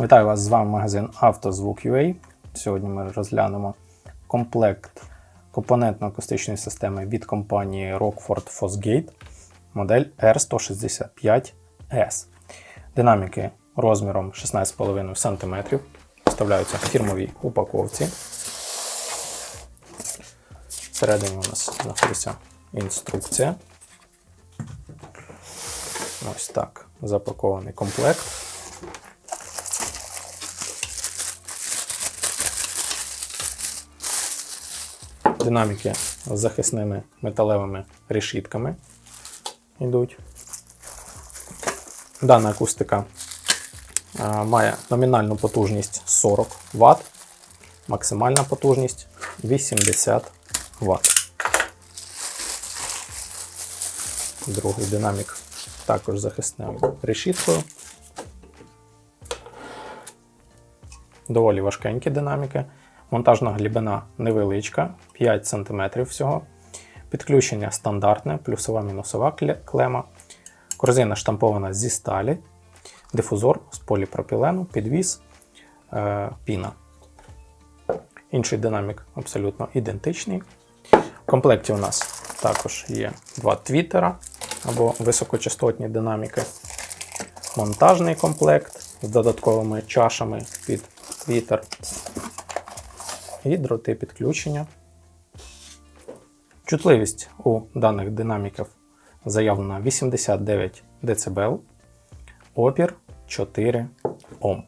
Вітаю вас! З вами магазин «Автозвук.UA». Сьогодні ми розглянемо комплект компонентно-акустичної системи від компанії Rockford Fosgate модель R165S. Динаміки розміром 16,5 см вставляються в фірмовій упаковці. Всередині у нас знаходиться інструкція. Ось так запакований комплект. Динаміки з захисними металевими решітками йдуть. Дана акустика має номінальну потужність 40 Вт, максимальна потужність 80 Вт. Другий динамік також захисною решіткою. Доволі важкенькі динаміки. Монтажна глибина невеличка, 5 см всього. Підключення стандартне, плюсова мінусова клема. Корзина штампована зі сталі, дифузор з поліпропілену, підвіс, е, піна. Інший динамік абсолютно ідентичний. В комплекті у нас також є два твіттера або високочастотні динаміки. Монтажний комплект з додатковими чашами під твіттер і дроти підключення. Чутливість у даних динаміків заявлена 89 дБ, опір 4 Ом.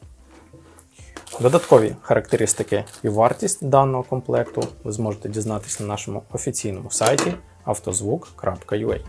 Додаткові характеристики і вартість даного комплекту ви зможете дізнатися на нашому офіційному сайті автозвук.ua.